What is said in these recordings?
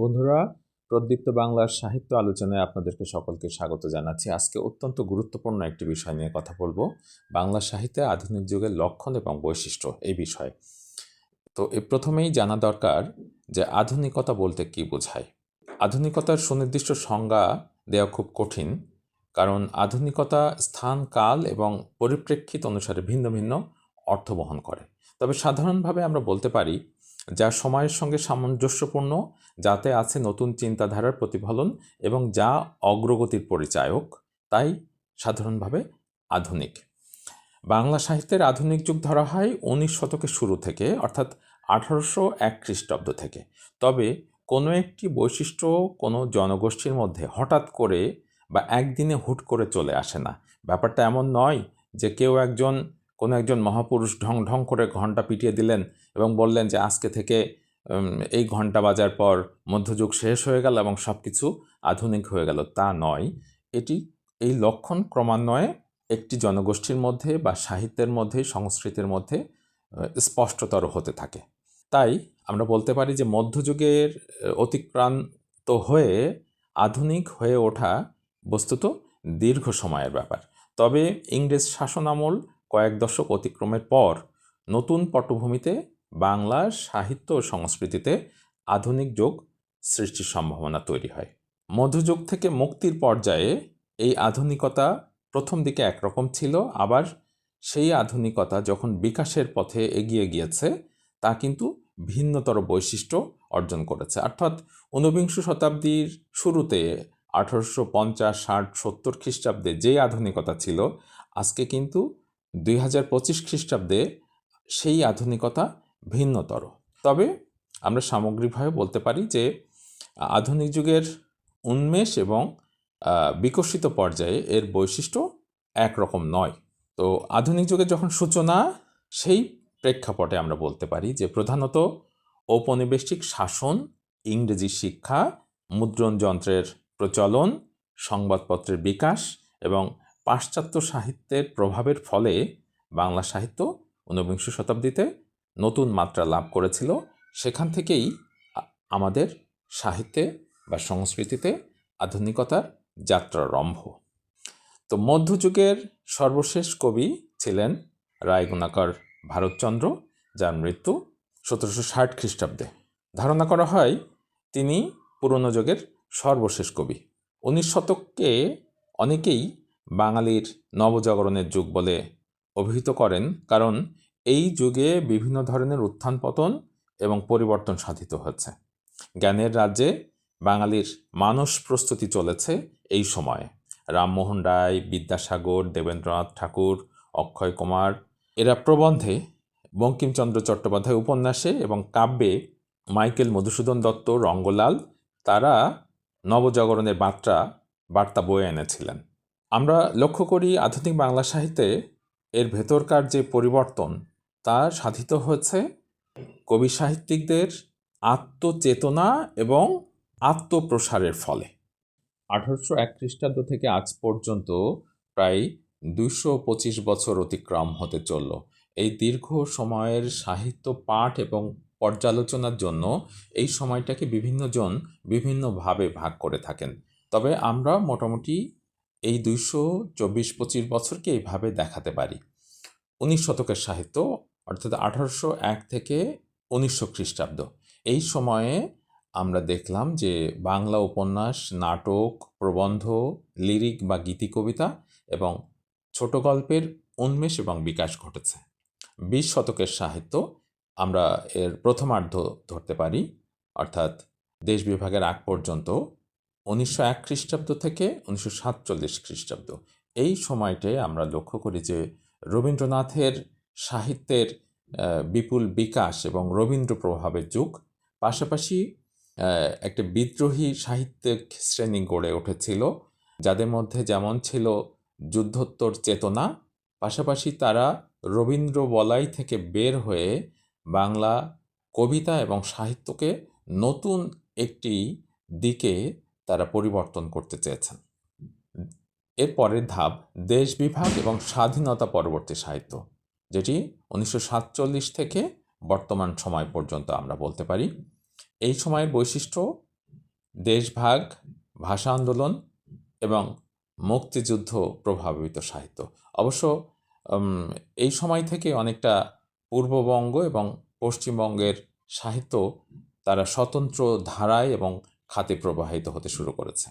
বন্ধুরা, প্রদীপ্ত বাংলার সাহিত্য আলোচনায় আপনাদেরকে সকলকে স্বাগত জানাচ্ছি। আজকে অত্যন্ত গুরুত্বপূর্ণ একটি বিষয় নিয়ে কথা বলব। বাংলা সাহিত্যে আধুনিক যুগের লক্ষণ এবং বৈশিষ্ট্য এই বিষয়ে। তো এ প্রথমেই জানা দরকার যে আধুনিকতা বলতে কি বোঝায়। আধুনিকতার সুনির্দিষ্ট সংজ্ঞা দেওয়া খুব কঠিন, কারণ আধুনিকতা স্থান, কাল এবং পরিপ্রেক্ষিত অনুসারে ভিন্ন ভিন্ন অর্থ বহন করে। তবে সাধারণভাবে আমরা বলতে পারি যা সময়ের সঙ্গে সামঞ্জস্যপূর্ণ, যাতে আছে নতুন চিন্তাধারার প্রতিফলন এবং যা অগ্রগতির পরিচায়ক, তাই সাধারণভাবে আধুনিক। বাংলা সাহিত্যের আধুনিক যুগ ধরা হয় উনিশ শতকের শুরু থেকে, অর্থাৎ আঠারোশো এক খ্রিস্টাব্দ থেকে। তবে কোনো একটি বৈশিষ্ট্য কোনো জনগোষ্ঠীর মধ্যে হঠাৎ করে বা একদিনে হুট করে চলে আসে না। ব্যাপারটা এমন নয় যে কেউ একজন কোনো একজন মহাপুরুষ ঢং ঢং করে ঘণ্টা পিটিয়ে দিলেন এবং বললেন যে আজকে থেকে এই ঘণ্টা বাজার পর মধ্যযুগ শেষ হয়ে গেল এবং সব কিছু আধুনিক হয়ে গেল। তা নয়। এটি, এই লক্ষণ ক্রমান্বয়ে একটি জনগোষ্ঠীর মধ্যে বা সাহিত্যের মধ্যে, সংস্কৃতির মধ্যে স্পষ্টতর হতে থাকে। তাই আমরা বলতে পারি যে মধ্যযুগের অতিক্রান্ত হয়ে আধুনিক হয়ে ওঠা বস্তুত দীর্ঘ সময়ের ব্যাপার। তবে ইংরেজ শাসনামল কয়েক দশক অতিক্রমের পর নতুন পটভূমিতে বাংলা সাহিত্য ও সংস্কৃতিতে আধুনিক যুগ সৃষ্টির সম্ভাবনা তৈরি হয়। মধ্যযুগ থেকে মুক্তির পর্যায়ে এই আধুনিকতা প্রথম দিকে একরকম ছিল, আবার সেই আধুনিকতা যখন বিকাশের পথে এগিয়ে গিয়েছে, তা কিন্তু ভিন্নতর বৈশিষ্ট্য অর্জন করেছে। অর্থাৎ ঊনবিংশ শতাব্দীর শুরুতে আঠারোশো পঞ্চাশ, ষাট, সত্তর খ্রিস্টাব্দে যে আধুনিকতা ছিল, আজকে কিন্তু দুই হাজার পঁচিশ খ্রিস্টাব্দে সেই আধুনিকতা ভিন্নতর। তবে আমরা সামগ্রিকভাবে বলতে পারি যে, আধুনিক যুগের উন্মেষ এবং বিকশিত পর্যায়ে এর বৈশিষ্ট্য একরকম নয়। তো আধুনিক যুগের যখন সূচনা, সেই প্রেক্ষাপটে আমরা বলতে পারি যে, প্রধানত ঔপনিবেশিক শাসন, ইংরেজি শিক্ষা, মুদ্রণ যন্ত্রের প্রচলন, সংবাদপত্রের বিকাশ এবং পাশ্চাত্য সাহিত্যের প্রভাবের ফলে বাংলা সাহিত্য ঊনবিংশ শতাব্দীতে নতুন মাত্রা লাভ করেছিল। সেখান থেকেই আমাদের সাহিত্যে বা সংস্কৃতিতে আধুনিকতার যাত্রারম্ভ তো মধ্যযুগের সর্বশেষ কবি ছিলেন রায়গুণাকর ভারতচন্দ্র, যার মৃত্যু সতেরোশো ষাট খ্রিস্টাব্দে। ধারণা করা হয় তিনি পুরনো যুগের সর্বশেষ কবি। উনিশ শতককে অনেকেই বাঙালির নবজাগরণের যুগ বলে অভিহিত করেন, কারণ এই যুগে বিভিন্ন ধরনের উত্থান পতন এবং পরিবর্তন সাধিত হচ্ছে। জ্ঞানের রাজ্যে বাঙালির মানস প্রস্তুতি চলেছে এই সময়ে। রামমোহন রায়, বিদ্যাসাগর, দেবেন্দ্রনাথ ঠাকুর, অক্ষয় কুমার, এরা প্রবন্ধে বঙ্কিমচন্দ্র চট্টোপাধ্যায় উপন্যাসে এবং কাব্যে মাইকেল মধুসূদন দত্ত, রঙ্গলাল, তারা নবজাগরণের বার্তা বার্তা বয়ে এনেছিলেন। আমরা লক্ষ্য করি আধুনিক বাংলা সাহিত্যে এর ভেতরকার যে পরিবর্তন তা সাধিত হয়েছে কবি সাহিত্যিকদের আত্মচেতনা এবং আত্মপ্রসারের ফলে। আঠারোশো এক খ্রিস্টাব্দ থেকে আজ পর্যন্ত প্রায় দুশো পঁচিশ বছর অতিক্রম হতে চলল। এই দীর্ঘ সময়ের সাহিত্য পাঠ এবং পর্যালোচনার জন্য এই সময়টাকে বিভিন্নজন বিভিন্নভাবে ভাগ করে থাকেন। তবে আমরা মোটামুটি এই দুইশো চব্বিশ পঁচিশ বছরকে এইভাবে দেখাতে পারি। উনিশ শতকের সাহিত্য, অর্থাৎ আঠারোশো এক থেকে উনিশশো খ্রিস্টাব্দ। এই সময়ে আমরা দেখলাম যে বাংলা উপন্যাস, নাটক, প্রবন্ধ, লিরিক বা গীতি কবিতা এবং ছোট গল্পের উন্মেষ এবং বিকাশ ঘটেছে। বিশ শতকের সাহিত্য আমরা এর প্রথমার্ধ ধরতে পারি, অর্থাৎ দেশ বিভাগের আগ পর্যন্ত উনিশশো এক খ্রিস্টাব্দ থেকে উনিশশো সাতচল্লিশ খ্রিস্টাব্দ। এই সময়টায় আমরা লক্ষ্য করি যে রবীন্দ্রনাথের সাহিত্যের বিপুল বিকাশ এবং রবীন্দ্র প্রভাবের যুগ। পাশাপাশি একটা বিদ্রোহী সাহিত্যিক শ্রেণি গড়ে উঠেছিল, যাদের মধ্যে যেমন ছিল যুদ্ধোত্তর চেতনা, পাশাপাশি তারা রবীন্দ্র বলাই থেকে বের হয়ে বাংলা কবিতা এবং সাহিত্যকে নতুন একটি দিকে তারা পরিবর্তন করতে চেয়েছেন। এর পরের ধাপ, দেশ বিভাগ এবং স্বাধীনতা পরবর্তী সাহিত্য, যেটি উনিশশো সাতচল্লিশ থেকে বর্তমান সময় পর্যন্ত আমরা বলতে পারি। এই সময়ের বৈশিষ্ট্য দেশভাগ ভাষা আন্দোলন এবং মুক্তিযুদ্ধ প্রভাবিত সাহিত্য। অবশ্য এই সময় থেকে অনেকটা পূর্ববঙ্গ এবং পশ্চিমবঙ্গের সাহিত্য তারা স্বতন্ত্র ধারায় এবং খাতে প্রবাহিত হতে শুরু করেছে।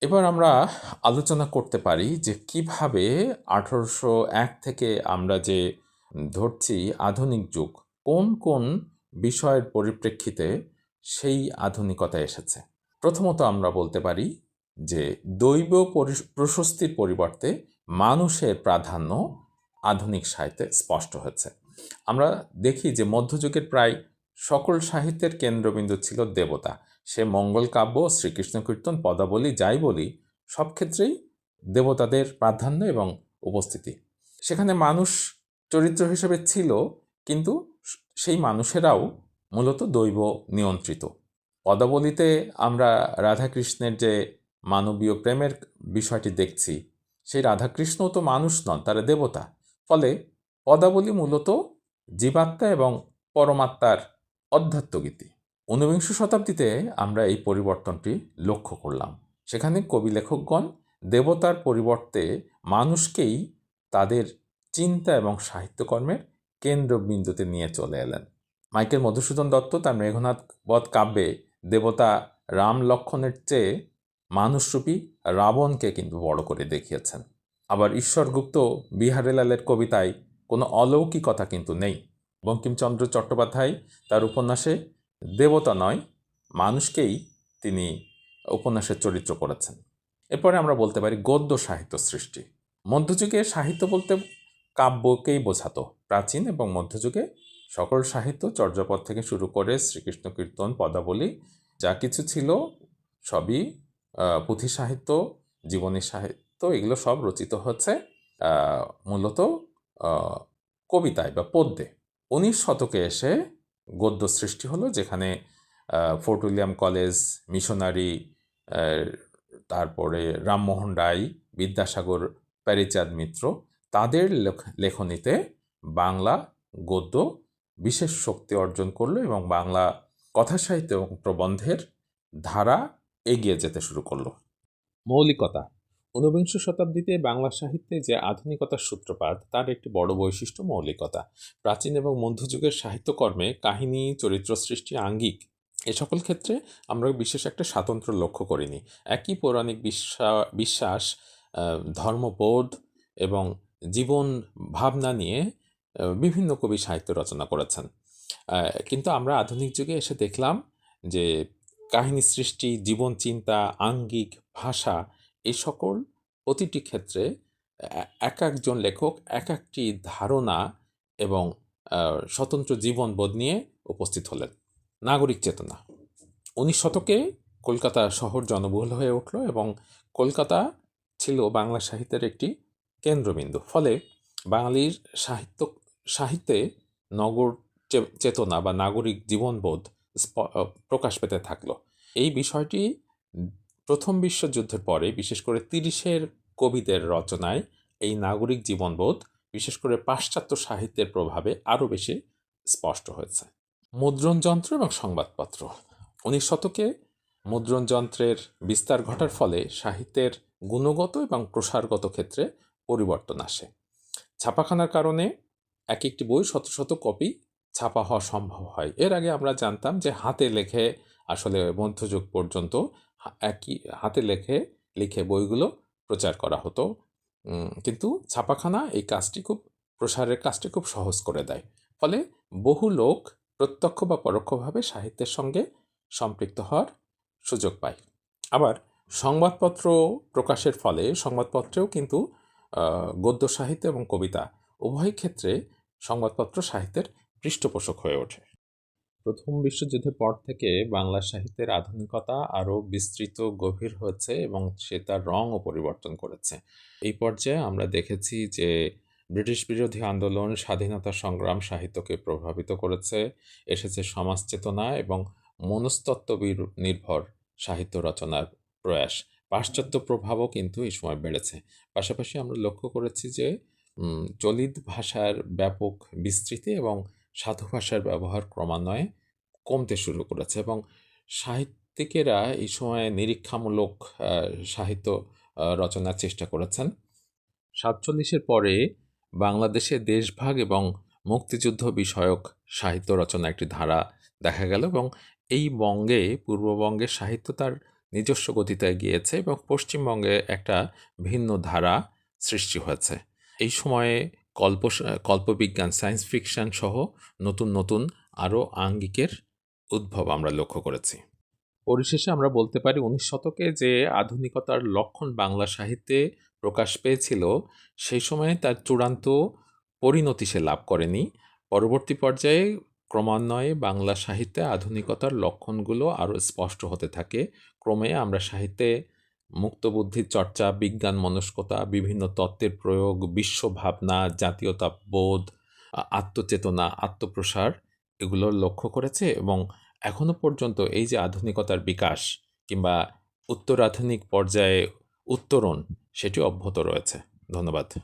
এবার আমরা আলোচনা করতে পারি যে কীভাবে আঠারোশো এক থেকে আমরা যে ধরছি আধুনিক যুগ, কোন কোন বিষয়ের পরিপ্রেক্ষিতে সেই আধুনিকতা এসেছে। প্রথমত আমরা বলতে পারি যে দৈব পরি- প্রশস্তির পরিবর্তে মানুষের প্রাধান্য আধুনিক সাহিত্যে স্পষ্ট হয়েছে। আমরা দেখি যে মধ্যযুগের প্রায় সকল সাহিত্যের কেন্দ্রবিন্দু ছিল দেবতা। সে মঙ্গল কাব্য, শ্রীকৃষ্ণ কীর্তন, পদাবলী, যাই বলি, সব ক্ষেত্রেই দেবতাদের প্রাধান্য এবং উপস্থিতি। সেখানে মানুষ চরিত্র হিসেবে ছিল, কিন্তু সেই মানুষেরাও মূলত দৈব নিয়ন্ত্রিত। পদাবলীতে আমরা রাধাকৃষ্ণের যে মানবীয় প্রেমের বিষয়টি দেখছি, সেই রাধাকৃষ্ণও তো মানুষ নন, তারা দেবতা। ফলে পদাবলী মূলত জীবাত্মা এবং পরমাত্মার অধ্যাত্মগীতি ঊনবিংশ শতাব্দীতে আমরা এই পরিবর্তনটি লক্ষ্য করলাম। সেখানে কবি লেখকগণ দেবতার পরিবর্তে মানুষকেই তাদের চিন্তা এবং সাহিত্যকর্মের কেন্দ্রবিন্দুতে নিয়ে চলে এলেন। মাইকেল মধুসূদন দত্ত তার মেঘনাথ বধ কাব্যে দেবতা রাম লক্ষণের চেয়ে মানুষরূপী রাবণকে কিন্তু বড় করে দেখিয়েছেন। আবার ঈশ্বরগুপ্ত বিহারেলালের কবিতায় কোনো অলৌকিকতা কিন্তু নেই। বঙ্কিমচন্দ্র চট্টোপাধ্যায় তার উপন্যাসে দেবতা নয়, মানুষকেই তিনি উপন্যাসের চরিত্র করেছেন। এরপরে আমরা বলতে পারি গদ্য সাহিত্য সৃষ্টি। মধ্যযুগে সাহিত্য বলতে কাব্যকেই বোঝাতো। প্রাচীন এবং মধ্যযুগে সকল সাহিত্য চর্যাপদ থেকে শুরু করে শ্রীকৃষ্ণ কীর্তন, পদাবলী, যা কিছু ছিল সবই পুঁথি সাহিত্য, জীবনী সাহিত্য, এগুলো সব রচিত হচ্ছে মূলত কবিতায় বা পদ্যে। উনিশ শতকে এসে গদ্য সৃষ্টি হলো, যেখানে ফোর্ট উইলিয়াম কলেজ, মিশনারি তারপরে রামমোহন রায়, বিদ্যাসাগর, প্যারিচাঁদ মিত্র, তাদের লেখ- লেখনীতে বাংলা গদ্য বিশেষ শক্তি অর্জন করল এবং বাংলা কথা সাহিত্য এবং প্রবন্ধের ধারা এগিয়ে যেতে শুরু করল। মৌলিকতা ঊনবিংশ শতাব্দীতে বাংলা সাহিত্যে যে আধুনিকতার সূত্রপাত, তার একটি বড় বৈশিষ্ট্য মৌলিকতা। প্রাচীন এবং মধ্যযুগের সাহিত্যকর্মে কাহিনী, চরিত্র সৃষ্টি, আঙ্গিক, এ সকল ক্ষেত্রে আমরা বিশেষ একটা স্বাতন্ত্র্য লক্ষ্য করিনি। একই পৌরাণিক বিশ্বাস বিশ্বাস ধর্মবোধ এবং জীবন ভাবনা নিয়ে বিভিন্ন কবি সাহিত্য রচনা করেছেন। কিন্তু আমরা আধুনিক যুগে এসে দেখলাম যে, কাহিনী সৃষ্টি, জীবন চিন্তা, আঙ্গিক, ভাষা এই সকল প্রতিটি ক্ষেত্রে এক একজন লেখক এক একটি ধারণা এবং স্বতন্ত্র জীবনবোধ নিয়ে উপস্থিত হলেন। নাগরিক চেতনা। উনিশ শতকে কলকাতা শহর জনবহুল হয়ে উঠল এবং কলকাতা ছিল বাংলা সাহিত্যের একটি কেন্দ্রবিন্দু। ফলে বাঙালির সাহিত্য, সাহিত্যে নগর চেতনা বা নাগরিক জীবনবোধ প্রকাশ পেতে থাকল। এই বিষয়টি প্রথম বিশ্বযুদ্ধের পরে, বিশেষ করে তিরিশের কবিদের রচনায় এই নাগরিক জীবনবোধ, বিশেষ করে পাশ্চাত্য সাহিত্যের প্রভাবে আরও বেশি স্পষ্ট হয়েছে। মুদ্রণ যন্ত্র এবং সংবাদপত্র। উনিশ শতকে মুদ্রণ যন্ত্রের বিস্তার ঘটার ফলে সাহিত্যের গুণগত এবং প্রসারগত ক্ষেত্রে পরিবর্তন আসে। ছাপাখানার কারণে এক একটি বই শত শত কপি ছাপা হওয়া সম্ভব হয়। এর আগে আমরা জানতাম যে হাতে লেখে আসলে মধ্যযুগ পর্যন্ত একই হাতে লেখে, লিখে বইগুলো প্রচার করা হতো। কিন্তু ছাপাখানা এই কাজটি খুব, প্রসারের কাজটি খুব সহজ করে দেয়। ফলে বহু লোক প্রত্যক্ষ বা পরোক্ষভাবে সাহিত্যের সঙ্গে সম্পৃক্ত হওয়ার সুযোগ পায়। আবার সংবাদপত্র প্রকাশের ফলে সংবাদপত্রেও কিন্তু গদ্য সাহিত্য এবং কবিতা উভয় ক্ষেত্রে সংবাদপত্র সাহিত্যের পৃষ্ঠপোষক হয়ে ওঠে। প্রথম বিশ্বযুদ্ধের পর থেকে বাংলা সাহিত্যের আধুনিকতা আরও বিস্তৃত, গভীর হয়েছে এবং সে তার রঙও পরিবর্তন করেছে। এই পর্যায়ে আমরা দেখেছি যে ব্রিটিশ বিরোধী আন্দোলন, স্বাধীনতা সংগ্রাম সাহিত্যকে প্রভাবিত করেছে, এসেছে সমাজ চেতনা এবং মনস্তত্ত্ববির নির্ভর সাহিত্য রচনার প্রয়াস। পাশ্চাত্য প্রভাবও কিন্তু এই সময় বেড়েছে। পাশাপাশি আমরা লক্ষ্য করেছি যে চলিত ভাষার ব্যাপক বিস্তৃতি এবং সাধু ভাষার ব্যবহার ক্রমান্বয়ে কমতে শুরু করেছে এবং সাহিত্যিকেরা এই সময়ে নিরীক্ষামূলক সাহিত্য রচনার চেষ্টা করেছেন। সাতচল্লিশের পরে বাংলাদেশে দেশভাগ এবং মুক্তিযুদ্ধ বিষয়ক সাহিত্য রচনা একটি ধারা দেখা গেল এবং এই বঙ্গে, পূর্ববঙ্গের সাহিত্য তার নিজস্ব গতিতে গিয়েছে এবং পশ্চিমবঙ্গে একটা ভিন্ন ধারা সৃষ্টি হয়েছে। এই সময়ে কল্প কল্পবিজ্ঞান, সায়েন্স ফিকশন সহ নতুন নতুন আরও আঙ্গিকের উদ্ভব আমরা লক্ষ্য করেছি। পরিশেষে আমরা বলতে পারি উনিশ শতকে যে আধুনিকতার লক্ষণ বাংলা সাহিত্যে প্রকাশ পেয়েছিল, সেই সময়ে তার চূড়ান্ত পরিণতি সে লাভ করেনি। পরবর্তী পর্যায়ে ক্রমান্বয়ে বাংলা সাহিত্যে আধুনিকতার লক্ষণগুলো আরও স্পষ্ট হতে থাকে। ক্রমে আমরা সাহিত্যে মুক্তবুদ্ধির চর্চা, বিজ্ঞান, মনস্কতা, বিভিন্ন তত্ত্বের প্রয়োগ বিশ্বভাবনা জাতীয়তা বোধ আত্মচেতনা, আত্মপ্রসার এগুলোর লক্ষ্য করেছে এবং এখনও পর্যন্ত এই যে আধুনিকতার বিকাশ কিংবা উত্তরাধুনিক পর্যায়ে উত্তরণ, সেটি অব্যাহত রয়েছে। ধন্যবাদ।